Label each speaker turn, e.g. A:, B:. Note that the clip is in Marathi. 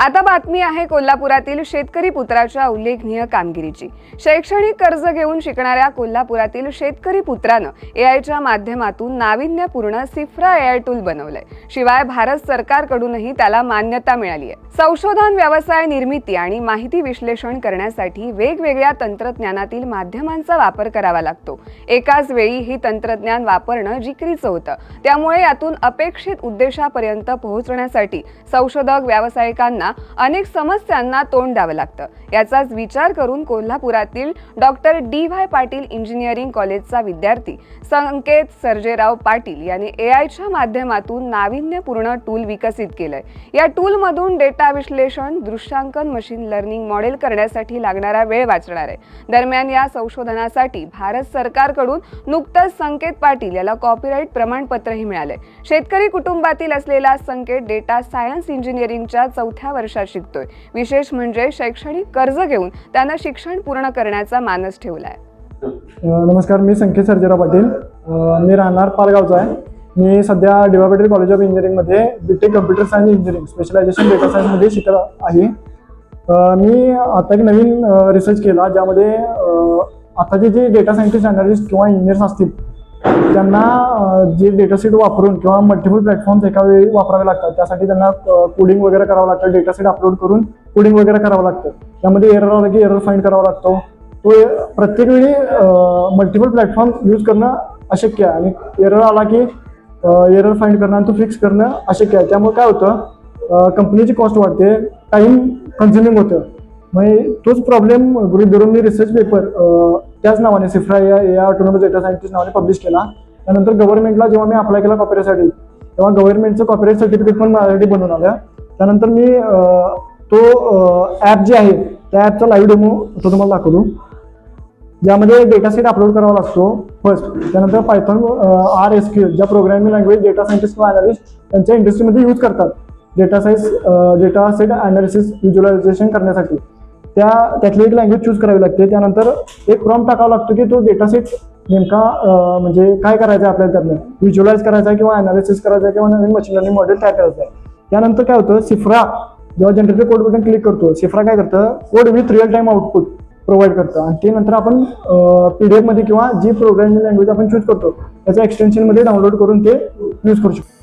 A: आता बातमी आहे कोल्हापुरातील शेतकरी पुत्राच्या उल्लेखनीय कामगिरीची. शैक्षणिक कर्ज घेऊन शिकणाऱ्या कोल्हापुरातील शेतकरी पुत्रानं एआयच्या माध्यमातून नाविन्यपूर्ण सिफ्रा एआय टूल बनवलंय. शिवाय भारत सरकारकडूनही त्याला मान्यता मिळाली आहे संशोधन व्यवसाय निर्मिती आणि माहिती विश्लेषण करण्यासाठी वेगवेगळ्या तंत्रज्ञानातील माध्यमांचा वापर करावा लागतो. एकाच वेळी ही तंत्रज्ञान वापरणं जिकरीचं होतं. त्यामुळे यातून अपेक्षित उद्देशापर्यंत पोहोचण्यासाठी संशोधक व्यावसायिकांना अनेक समस्यांना तोंड द्यावं लागतं. याचाच विचार करून कोल्हापुरातील doctor D Y Patil engineering कॉलेजचा विद्यार्थी संकेत सर्जेराव पाटील यांनी एआयच्या माध्यमातून नाविन्यपूर्ण टूल विकसित केलंय. या टूलमधून डेटा विश्लेषण दृश्यांकन मशीन लर्निंग मॉडेल करण्यासाठी लागणारा वेळ वाचणार आहे. दरम्यान या संशोधनासाठी भारत सरकारकडून नुकतंच संकेत पाटील याला कॉपीराईट प्रमाणपत्रही मिळालंय. शेतकरी कुटुंबातील असलेला संकेत डेटा सायन्स इंजिनिअरिंगच्या चौथ्या वर्षात शिकतोय. विशेष म्हणजे शैक्षणिक कर्ज घेऊन त्यांना शिक्षण पूर्ण करण्याचा मानस ठेवलाय.
B: नमस्कार मी संकेत सर्जेराव पाटील. मी राहणार पालगावचा आहे. मी सध्या डी कॉलेज ऑफ इंजिनिअरिंगमध्ये B tech computer science engineering specialization data सायन्समध्ये शिकत आहे. मी आता एक नवीन रिसर्च केला ज्यामध्ये आताचे जे डेटा सायंटिस्ट अनालिस्ट किंवा इंजिनियर्स असतील त्यांना जे डेटा सीट वापरून किंवा मल्टिपल प्लॅटफॉर्म्स एका वेळी वापरावे लागतात त्यासाठी त्यांना कोडिंग वगैरे करावं लागतं डेटा सीट अपलोड करून कोडिंग वगैरे करावं लागतं. त्यामध्ये एरर आला की एरर फाईंड करावा लागतो. तो प्रत्येक वेळी मल्टिपल प्लॅटफॉर्म यूज करणं अशक्य आहे. आणि एरर आला की एरर फाईंड करणं आणि तो फिक्स करणं अशक्य आहे. त्यामुळे काय होतं कंपनीची कॉस्ट वाढते टाईम कन्झ्युमिंग होतं. म्हणजे तोच प्रॉब्लेम गृहित धरून मी रिसर्च पेपर त्याच नावाने सिफ्रा या या ऑटोनॉमस डेटा सायंटिस्ट नावाने पब्लिश केला. त्यानंतर गव्हर्नमेंटला जेव्हा मी अप्लाय केला कॉपीराईटसाठी तेव्हा गव्हर्नमेंटचं कॉपीराईट सर्टिफिकेट पण माझ्यासाठी बनवून आलं. त्यानंतर मी तो ॲप जे आहे त्या ॲपचा लाईव्ह डेमो तो तुम्हाला दाखवतो. ज्यामध्ये डेटा सेट अपलोड करावा लागतो फर्स्ट त्यानंतर पायथॉन आर एस क्यू ज्या प्रोग्रामिंग लँग्वेज डेटा सायंटिस्ट किंवा अनालिस्ट त्यांच्या इंडस्ट्रीमध्ये यूज करतात. Data size data set analysis visualization करण्यासाठी. त्या त्यातली एक लँग्वेज चूज करावी लागते. त्यानंतर एक प्रॉम टाकावा लागतो की तो डेटा सेट नेमका म्हणजे काय करायचं आहे आपल्याला त्यातलं व्हिज्युअलाइज करायचा आहे किंवा अनालिसिस करायचं आहे किंवा नवीन मशीन लर्निंग मॉडेल तयार करायचं आहे. त्यानंतर काय होतं? सिफ्रा जेव्हा जनरेटर कोड बटन क्लिक करतो सिफ्रा काय करतं? Code with real time output provide करतं. आणि ते नंतर आपण पी डी एफमध्ये किंवा जी प्रोग्रामिंग लँग्वेज आपण चूज करतो त्याच्या एक्सटेन्शनमध्ये डाउनलोड करून ते यूज करू शकतो.